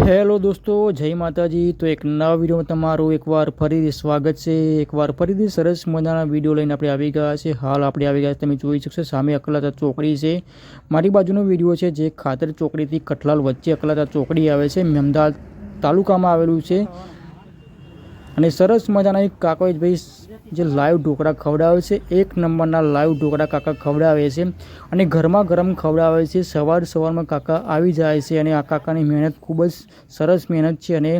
Hello દોસ્તો, જય માતાજી. તો એક નવા વિડીયોમાં તમારું એકવાર ફરીથી સ્વાગત છે. એકવાર ફરીથી સરસ મજાના વીડિયો લઈને આપણે આવી ગયા છે. હાલ આપણે આવી ગયા છે, તમે જોઈ શકશો, સામે અકલાતા ચોકડી છે. મારી બાજુનો વીડિયો છે, જે ખાતર ચોકડીથી કઠલાલ વચ્ચે અકલાતા ચોકડી આવે છે, મેમદાલ તાલુકામાં આવેલું છે. અને સરસ મજાના એક કાકોભાઈ જે લાઈવ ઢોકળા ખવડાવે છે, એક નંબરના લાઈવ ઢોકળા કાકા ખવડાવે છે અને ગરમા ગરમ ખવડાવે છે. સવાર સવારમાં કાકા આવી જાય છે અને આ કાકાની મહેનત ખૂબ જ સરસ મહેનત છે અને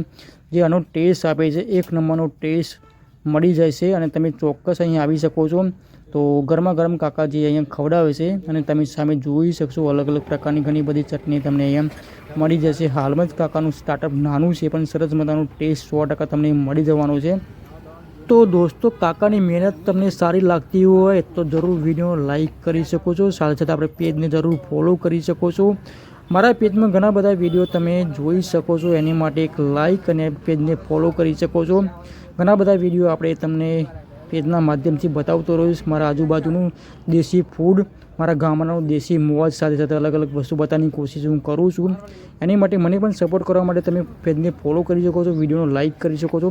જે આનો ટેસ્ટ આપે છે, એક નંબરનો ટેસ્ટ મળી જાય છે અને તમે ચોક્કસ અહીં આવી શકો છો. તો ગરમા ગરમ કાકાજી અહીંયા ખવડાવે છે અને તમે સામે જોઈ શકશો અલગ અલગ પ્રકારની ઘણી બધી ચટણી તમને અહીંયા મળી જશે. હાલમાં જ કાકાનું સ્ટાર્ટઅપ નાનું છે પણ સરસ મજાનું ટેસ્ટ સો ટકા તમને મળી જવાનો છે. તો દોસ્તો, કાકાની મહેનત તમને સારી લાગતી હોય તો જરૂર વીડિયો લાઈક કરી શકો છો. સાથે સાથે આપણે પેજને જરૂર ફોલો કરી શકો છો. મારા પેજમાં ઘણા બધા વીડિયો તમે જોઈ શકો છો. એની માટે એક લાઈક અને પેજને ફોલો કરી શકો છો. ઘણા બધા વીડિયો આપણે તમને પેજના માધ્યમથી બતાવતો રહીશ મારા આજુબાજુનું દેશી ફૂડ મારા ગામડાનું દેશી મોજ સાથે સાથે અલગ અલગ વસ્તુ બતાવવાની કોશિશ હું કરું છું. એની માટે મને પણ સપોર્ટ કરવા માટે તમે પેજને ફોલો કરી શકો છો વિડીયોનો લાઇક કરી શકો છો.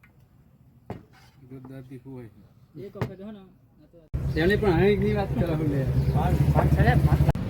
તેને પણ હવે વાત વાત કરો